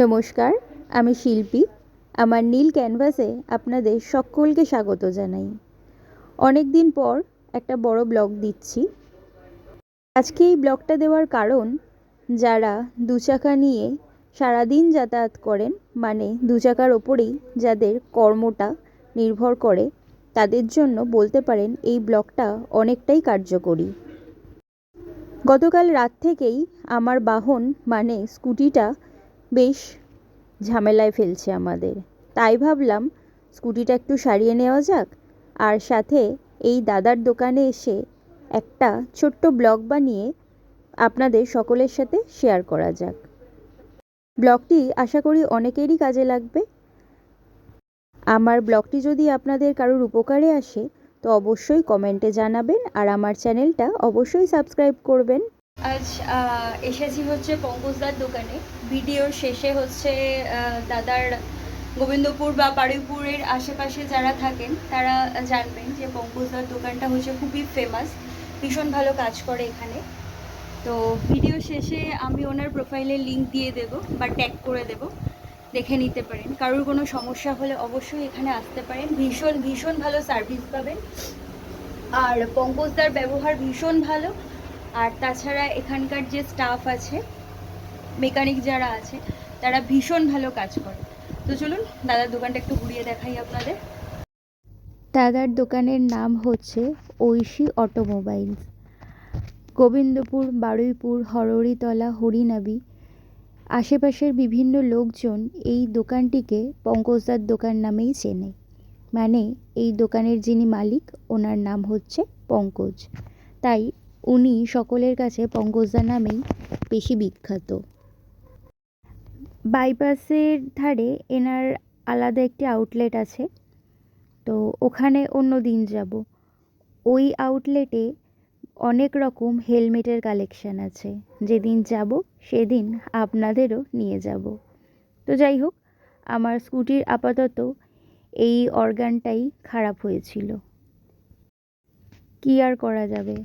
নমস্কার, আমি শিল্পী। আমার নীল ক্যানভাসে আপনাদের সকলকে স্বাগত জানাই। অনেক দিন পর একটা বড় ব্লগ দিচ্ছি। আজকে এই ব্লগটা দেওয়ার কারণ, যারা দু চাকা নিয়ে সারাদিন যাতায়াত করেন মানে দু চাকার ওপরেই যাদের কর্মটা নির্ভর করে, তাদের জন্য বলতে পারেন এই ব্লগটা অনেকটাই কার্যকরী। গতকাল রাত থেকেই আমার বাহন মানে স্কুটিটা বেশ ঝামেলায় ফেলছে আমাদের। তাই ভাবলাম স্কুটিটা একটু সারিয়ে নেওয়া যাক, আর সাথে এই দাদার দোকানে এসে একটা ছোট্ট ব্লগ বানিয়ে আপনাদের সকলের সাথে শেয়ার করা যাক। ব্লগটি আশা করি অনেকেরই কাজে লাগবে। আমার ব্লগটি যদি আপনাদের কারোর উপকারে আসে, তো অবশ্যই কমেন্টে জানাবেন, আর আমার চ্যানেলটা অবশ্যই সাবস্ক্রাইব করবেন। আজ এসেছি হচ্ছে পঙ্কজদার দোকানে। ভিডিওর শেষে হচ্ছে দাদার গোবিন্দপুর বা বারুইপুরের আশেপাশে যারা থাকেন, তারা জানবেন যে পঙ্কজদার দোকানটা হচ্ছে খুবই ফেমাস ভীষণ ভালো কাজ করে এখানে। তো ভিডিও শেষে আমি ওনার প্রোফাইলের লিঙ্ক দিয়ে দেবো বা ট্যাগ করে দেবো, দেখে নিতে পারেন। কারোর কোনো সমস্যা হলে অবশ্যই এখানে আসতে পারেন। ভীষণ ভীষণ ভালো সার্ভিস পাবেন। আর পঙ্কজদার ব্যবহার ভীষণ ভালো। আর তাছাড়া এখানকার যে স্টাফ আছে মেকানিক যারা আছে, তারা ভীষণ ভালো কাজ করে। তো চলুন, দাদার দোকানটা একটু ঘুরিয়ে দেখাই আপনাদের। দাদার দোকানের নাম হচ্ছে ঐশী অটোমোবাইলস। গোবিন্দপুর, বারুইপুর, হরড়িতলা, হরিনাবি, আশেপাশের বিভিন্ন লোকজন এই দোকানটিকে পঙ্কজদার দোকান নামেই চেনে। মানে এই দোকানের যিনি মালিক, ওনার নাম হচ্ছে পঙ্কজ। তাই উনি সকলের কাছে পঙ্কজদা নামেই বেশি বিখ্যাত। বাইপাসের ধারে এনার আলাদা একটি আউটলেট আছে। তো ওখানে অন্য দিন যাব। ওই আউটলেটে অনেক রকম হেলমেটের কালেকশান আছে। যেদিন যাব, সেদিন আপনাদেরও নিয়ে যাব। তো যাই হোক, আমার স্কুটির আপাতত এই অর্গানটাই খারাপ হয়েছিল। কী আর করা যাবে?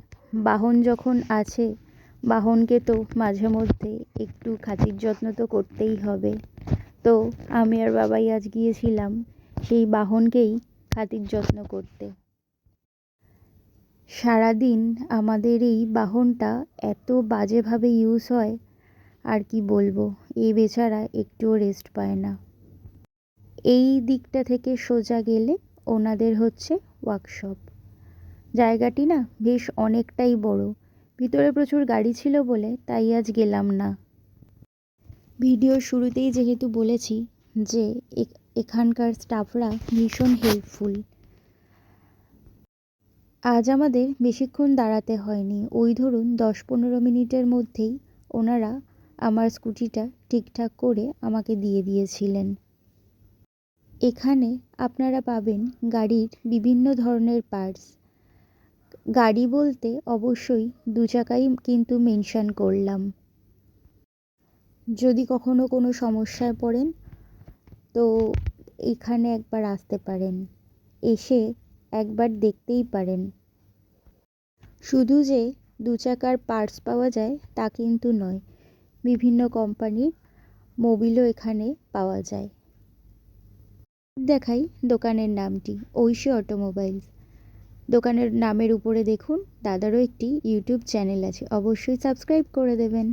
বাহন যখন আছে, বাহনকে তো মাঝে মধ্যে একটু খাতির যত্ন তো করতেই হবে। তো আমি আর বাবাই আজ গিয়েছিলাম সেই বাহনকেই খাতির যত্ন করতে। সারাদিন আমাদের এই বাহনটা এত বাজেভাবে ইউজ হয়, আর কি বলব এই বেচারা একটুও রেস্ট পায় না। এই দিকটা থেকে সোজা গেলে ওনাদের হচ্ছে ওয়ার্কশপ জায়গাটি না বেশ অনেকটাই বড়। ভিতরে প্রচুর গাড়ি ছিল বলে তাই আজ গেলাম না। ভিডিওর শুরুতেই যেহেতু বলেছি যে এখ- এখানকার স্টাফরা ভীষণ হেল্পফুল আজ আমাদের বেশিক্ষণ দাঁড়াতে হয়নি। ওই ধরুন দশ পনেরো মিনিটের মধ্যেই ওনারা আমার স্কুটিটা ঠিকঠাক করে আমাকে দিয়ে দিয়েছিলেন। এখানে আপনারা পাবেন গাড়ির বিভিন্ন ধরনের পার্টস গাড়ি বলতে অবশ্যই দু চাকাই কিন্তু মেনশন করলাম। যদি কখনো কোনো সমস্যায় পড়েন, তো এখানে একবার আসতে পারেন। এসে একবার দেখতেই পারেন। শুধু যে দু চাকার পার্টস পাওয়া যায়, তা কিন্তু নয়, বিভিন্ন কোম্পানির মোবিলও এখানে পাওয়া যায়। দেখাই দোকানের নামটি, ঐশী অটোমোবাইলস। দোকানের নামের উপরে দেখুন। দাদারও একটি ইউটিউব চ্যানেল আছে। অবশ্যই সাবস্ক্রাইব করে দেবেন।